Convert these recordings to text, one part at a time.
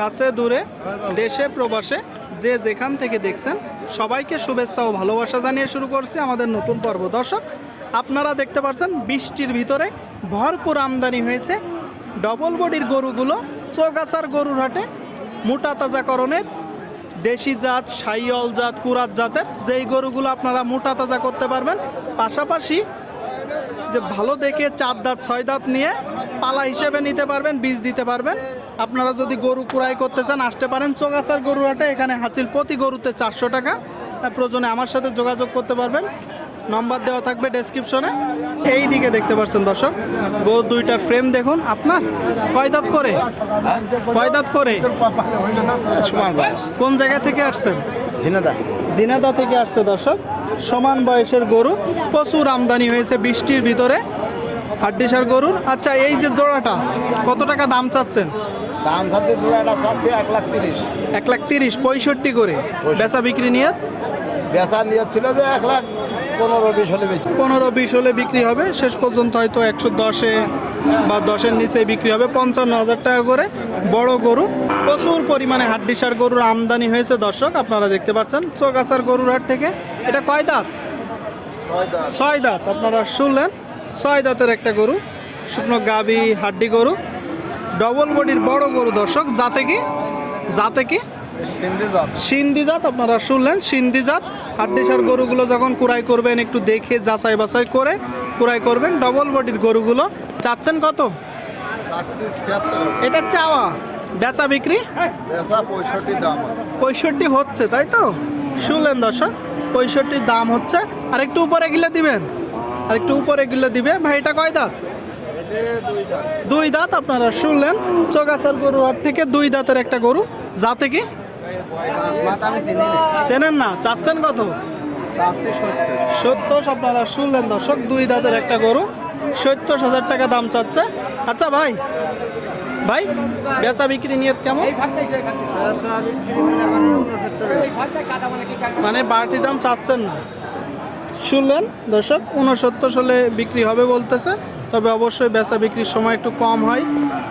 কাছে, দূরে, দেশে, প্রবাসে, যে যেখান থেকে দেখছেন, সবাইকে শুভেচ্ছা ও ভালোবাসা জানিয়ে শুরু করছি আমাদের নতুন পর্ব। দর্শক, আপনারা দেখতে পাচ্ছেন, বৃষ্টির ভিতরে ভরপুর আমদানি হয়েছে। ডবল বডির গরুগুলো চৌগাছার গরুর হাটে মোটা তাজাকরণের দেশি জাত সাইয়ল জাত, কুরাত জাতের যেই গরুগুলো আপনারা মোটা তাজা করতে পারবেন। পাশাপাশি যে ভালো দেখে চার দাঁত, ছয় দাঁত নিয়ে পালা হিসেবে নিতে পারবেন বীজ দিতে পারবেন। আপনারা যদি গরু কুড়াই করতে চান আসতে পারেন চোগাছার গরু হাটে। এখানে হাসিল প্রতি গরুতে চারশো টাকা। প্রয়োজনে আমার সাথে যোগাযোগ করতে পারবেন। নম্বর দেওয়া থাকবে ডেসক্রিপশনে এই দিকে দেখতে পাচ্ছেন দর্শক গরু দুইটার ফ্রেম দেখুন। আপনার কয় দাঁত করে? কয় দাঁত করে? কোন জায়গা থেকে আসছেন? ঝিনাদা ঝিনাদা থেকে আসছে দর্শক। সমান বয়সের গরু। প্রচুর আমদানি হয়েছে বৃষ্টির ভিতরে। হাড্ডিসার গরুর? আচ্ছা এই যে জোড়াটা কত টাকা দাম চাচ্ছেন? দাম থাকছে জোড়াটা চাচ্ছে এক লাখ তিরিশ। এক লাখ তিরিশ পঁয়ষট্টি করে। বেচা বিক্রি নিয়ে বেচা নিয়ে ছিল যে এক লাখ পনেরো বিশ হলে বেশি পনেরো বিশ হলে বিক্রি হবে শেষ পর্যন্ত হয়তো একশো দশে বা দশের নিচে বিক্রি হবে পঞ্চান্ন হাজার টাকা করে বড় গরু। প্রচুর পরিমাণে হাড্ডিসার গরুর আমদানি হয়েছে দর্শক আপনারা দেখতে পাচ্ছেন চোগাছার গরুর হাট থেকে। এটা কয় দাঁত। ছয় দাঁত আপনারা শুনলেন। ছয় দাঁতের একটা গরু শুকনো গাবি হাড্ডি গরু ডবল বডির বড় গরু দর্শক যাতে কি যাতে কি? সিন্ধি জাত। আপনারা শুনলেন সিন্ধি জাত। হাড্ডিসার গরুগুলো যখন কুড়াই করবেন একটু দেখে যাচাই বাছাই করে কুড়াই করবেন ডবল বডির গরুগুলো। চাচ্ছেন কত? এটা চাওয়া। বেচা বিক্রি? পঁয়ষট্টি হচ্ছে তাই তো? শুনলেন দর্শক পঁয়ষট্টির দাম হচ্ছে। আর একটু উপরে গিলে দিবেন। আর একটু উপরে গিলে দিবে। ভাই এটা কয় দাঁত? দুই দাঁত। আপনারা শুনলেন। চোগাছার গরু হাট থেকে দুই দাঁতের একটা গরু। যাতে কি? চেনেন না? চাচ্ছেন কত? সত্তর। আপনারা শুনলেন দর্শক দুই দাঁতের একটা গরু। সত্তর হাজার টাকা দাম চাচ্ছে। আচ্ছা ভাই। ভাই বেচা বিক্রি নিয়ে কেমন? মনে মানে বাড়তি দাম চাচ্ছেন না। শুনলেন? দর্শক উনসত্তর সালে বিক্রি হবে বলতেছে, তবে অবশ্যই বেচা বিক্রির সময় একটু কম হয়।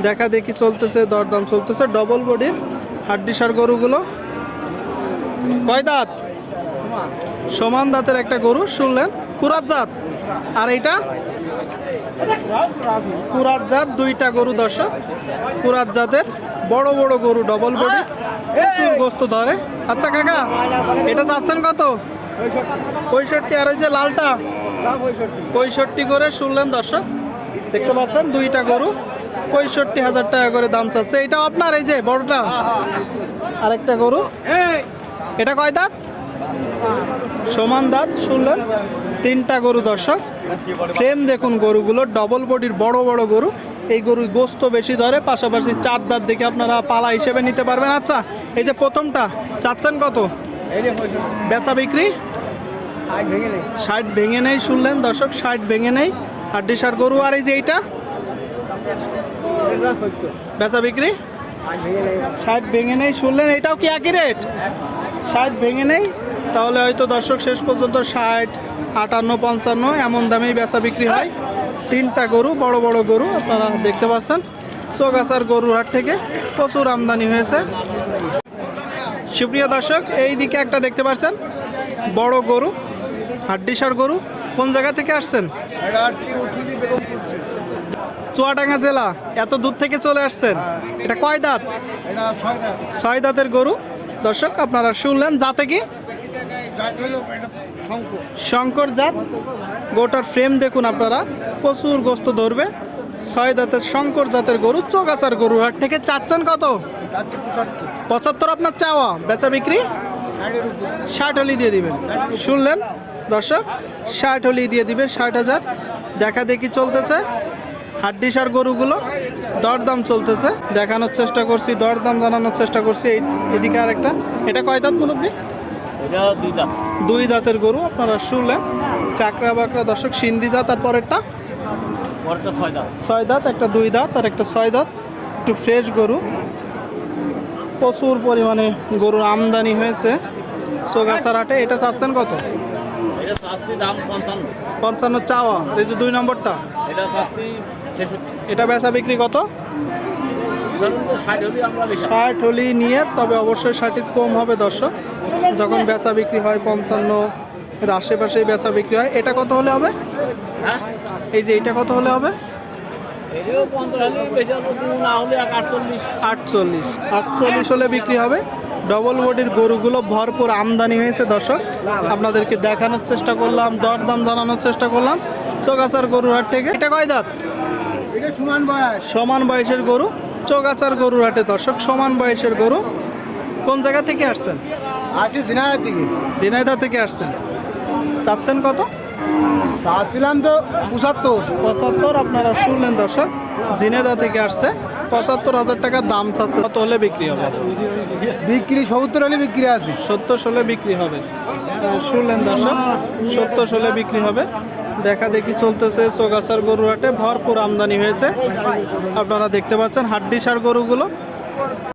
দেখা দেখি চলতেছে, দরদাম চলতেছে। ডবল বডির হাড্ডিসার গরুগুলো। কয় দাঁত? সমান দাঁতের একটা গরু, শুনলেন? কুরাত জাত। আর এইটা? কুরাত জাত, দুইটা গরু দর্শক। কুরাত জাতের বড় বড় গরু, ডবল বডি। প্রচুর গোস্ত ধরে। আচ্ছা কাকা, এটা যাচ্ছেন কত? পঁয়ষট্টি। আর ওই যে লালটা? পঁয়ষট্টি। করে শুনলেন দর্শক? দেখতে পাচ্ছেন দুইটা গরু। পঁয়ষট্টি হাজার টাকা করে দাম চাচ্ছে। এটা আপনার এই যে বড়টা? আরেকটা গরু। এটা কয় দাঁত? সমান দাঁত শুনলেন? তিনটা গরু দর্শক। ফ্রেম দেখুন গরুগুলো ডবল বডির বড় বড় গরু। এই গরু গোস্ত বেশি ধরে পাশাপাশি চার দাঁত দেখে আপনারা পালা হিসেবে নিতে পারবেন। আচ্ছা এই যে প্রথমটা চাচ্ছেন কত? বেচা বিক্রি? ষাট ভেঙে নেই। শুনলেন দর্শক ষাট ভেঙে নেই। হাড্ডি সার গরু আর এই যে এইটা? বেচা বিক্রি? আজ ভেঙে নেই। ষাট ভেঙে নেই শুনলেন এটাও কি একই রেট? ষাট ভেঙে নেই? তাহলে হয়তো দর্শক শেষ পর্যন্ত ষাট আটান্ন পঞ্চান্ন এমন দামেই বেচা বিক্রি হয়। তিনটা গরু বড় বড় গরু আপনারা দেখতে পাচ্ছেন। চৌগাছার গরুর হাট থেকে প্রচুর আমদানি হয়েছে। সুপ্রিয় দর্শক, এই দিকে একটা দেখতে পাচ্ছেন বড় গরু, হাড্ডিসার গরু, কোন জায়গা থেকে আসছেন। চুয়াডাঙ্গা জেলা, এত দূর থেকে চলে আসছেন, এটা কয় দাঁত? ছয় দাঁতের গরু। দর্শক, আপনারা শুনলেন যাতে কি? শঙ্কর জাত। গোটার ফ্রেম দেখুন আপনারা, প্রচুর গোস্ত ধরবে। ছয় দাঁতের শঙ্কর জাতের গরু, চোগাছার গরু হাট থেকে চাচ্ছেন কত? পঁচাত্তর আপনার চাওয়া বেচা বিক্রি? ষাট হলি দিয়ে দিবেন। শুনলেন দর্শক ষাট হলি দিয়ে দিবে ষাট হাজার। দেখা দেখি চলতেছে। হাড্ডিসার গরুগুলো দরদাম চলতেছে। দেখানোর চেষ্টা করছি দরদাম জানানোর চেষ্টা করছি। এই এদিকে আর একটা এটা কয় দাঁত মুরব্বী? দুই দাঁত। দুই দাঁতের গরু আপনারা শুনলেন। চাকরা বাকরা দর্শক সিন্ধি জাত আর পরেরটা? ছয় দাঁত। একটা দুই দাঁত আর একটা ছয় দাঁত। একটু ফ্রেশ গরু। প্রচুর পরিমাণে গরুর আমদানি হয়েছে। সোগাছার হাটে এটা চাচ্ছেন কত? পঞ্চান্ন। চাওয়া। এই যে দুই নম্বরটা। এটা বেচা বিক্রি কত? ষাট হলে নিয়ে তবে অবশ্যই ষাটের কম হবে দর্শক। যখন বেচা বিক্রি হয় পঞ্চান্ন এর আশেপাশেই বেচা বিক্রি হয়। এটা কত হলে হবে? হ্যাঁ? এই যে এটা কত হলে হবে? আটচল্লিশ। আটচল্লিশ। হলে বিক্রি হবে। ডবল বডির গরুগুলো ভরপুর আমদানি হয়েছে দর্শক। আপনাদেরকে দেখানোর চেষ্টা করলাম দরদাম জানানোর চেষ্টা করলাম। চোগাছার গরুর হাট থেকে। এটা কয় দাঁত? সমান বয়স। সমান বয়সের গরু। চোগাছার গরুর হাটে দর্শক সমান বয়সের গরু। কোন জায়গা থেকে আসছেন? আসি ঝিনাইয়ের দিকে ঝিনাইদা থেকে আসছেন। চাচ্ছেন কত? চাচ্ছিলাম তো পঁচাত্তর। পঁচাত্তর আপনারা শুনলেন দর্শক ঝিনেদা থেকে আসছে। পঁচাত্তর হাজার টাকা দাম চাচ্ছে। কত হলে বিক্রি হবে? বিক্রি সত্তর হলে বিক্রি আছে। সত্তর ষোলো বিক্রি হবে। শুনলেন দর্শক সত্তর ষোলো বিক্রি হবে। দেখা দেখি চলতেছে চোগাছার গরু হাটে ভরপুর আমদানি হয়েছে। আপনারা দেখতে পাচ্ছেন হাড্ডিসার গরুগুলো।